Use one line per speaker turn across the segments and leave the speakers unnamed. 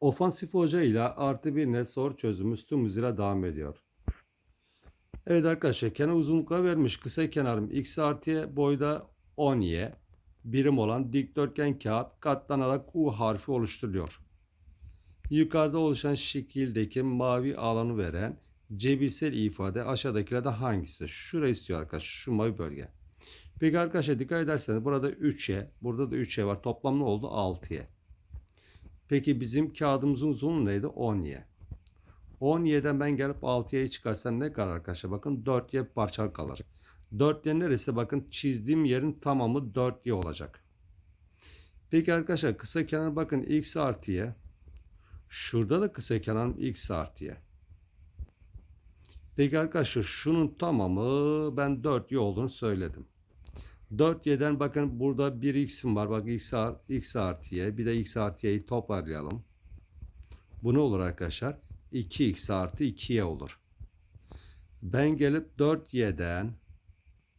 Ofansif Hoca ile artı bir net soru çözümü tüm hızıyla devam ediyor. Evet arkadaşlar kenar uzunlukla vermiş. Kısa kenarım x artı y boyda 10 y birim olan dikdörtgen kağıt katlanarak U harfi oluşturuyor. Yukarıda oluşan şekildeki mavi alanı veren cebirsel ifade aşağıdakilerden hangisi? Şurayı istiyor arkadaşlar. Şu mavi bölge. Peki arkadaşlar dikkat ederseniz burada 3y, burada da 3y var. Toplam ne oldu? 6y. Peki bizim kağıdımızın uzunluğu neydi? 10y. 10y'den ben gelip 6y'yi çıkarsam ne kadar arkadaşlar? Bakın 4y parçalı kalır. 4y neresi? Bakın çizdiğim yerin tamamı 4y olacak. Peki arkadaşlar kısa kenar bakın x artı y. Şurada da kısa kenarım x artı y. Peki arkadaşlar şunun tamamı ben 4y olduğunu söyledim. 4y'den bakın burada 1x'im var. Bak x, x artı y. Bir de x artı y'yi toparlayalım. Bu ne olur arkadaşlar? 2x artı 2y olur. Ben gelip 4y'den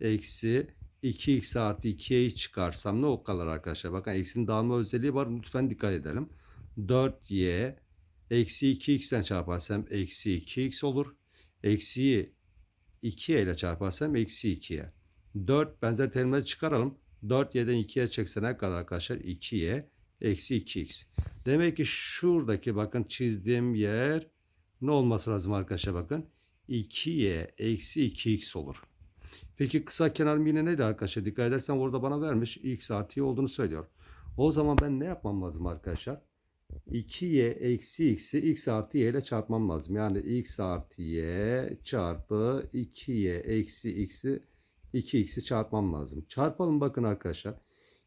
eksi 2x artı 2y'yi çıkarsam ne o kalır arkadaşlar? Bakın x'in dağılma özelliği var. Lütfen dikkat edelim. 4y eksi 2x'ten çarparsam eksi 2x olur. Eksiyi 2y ile çarparsam eksi 2y. 4 benzer terimleri çıkaralım. 4y'den 2'ye çekse ne kadar arkadaşlar? 2y eksi 2x. Demek ki şuradaki bakın çizdiğim yer ne olması lazım arkadaşlar bakın. 2y eksi 2x olur. Peki kısa kenarım yine neydi arkadaşlar? Dikkat edersen orada bana vermiş x artı y olduğunu söylüyor. O zaman ben ne yapmam lazım arkadaşlar? 2y eksi x'i x artı y ile çarpmam lazım. Yani x artı y çarpı 2y eksi x'i 2x'i çarpmam lazım. Çarpalım bakın arkadaşlar.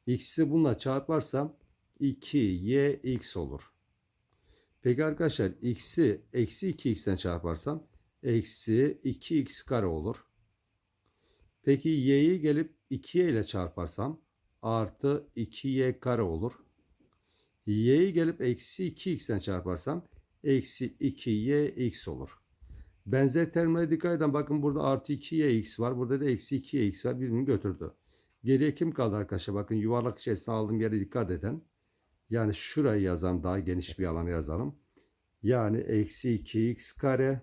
x'i bununla çarparsam 2yx olur. Peki arkadaşlar x'i eksi 2x'ten çarparsam eksi 2x kare olur. Peki y'yi gelip 2y ile çarparsam artı 2y kare olur. y'yi gelip eksi 2x'ten çarparsam eksi 2yx olur. Benzer terimlere dikkat edin. Bakın burada artı 2yx var. Burada da eksi 2yx var. Birbirini götürdü. Geriye kim kaldı arkadaşlar? Bakın yuvarlak içerisine aldığım yere dikkat edin. Yani şurayı yazalım. Daha geniş bir alanı yazalım. Yani eksi 2x kare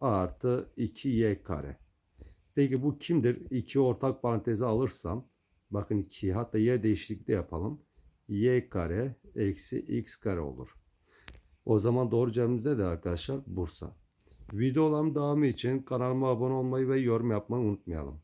artı 2y kare. Peki bu kimdir? 2 ortak paranteze alırsam bakın 2 hatta yer değişikliği de yapalım. y kare eksi x kare olur. O zaman doğru cevabımız ne de arkadaşlar? Bursa. Videolarım devamı için kanalıma abone olmayı ve yorum yapmayı unutmayalım.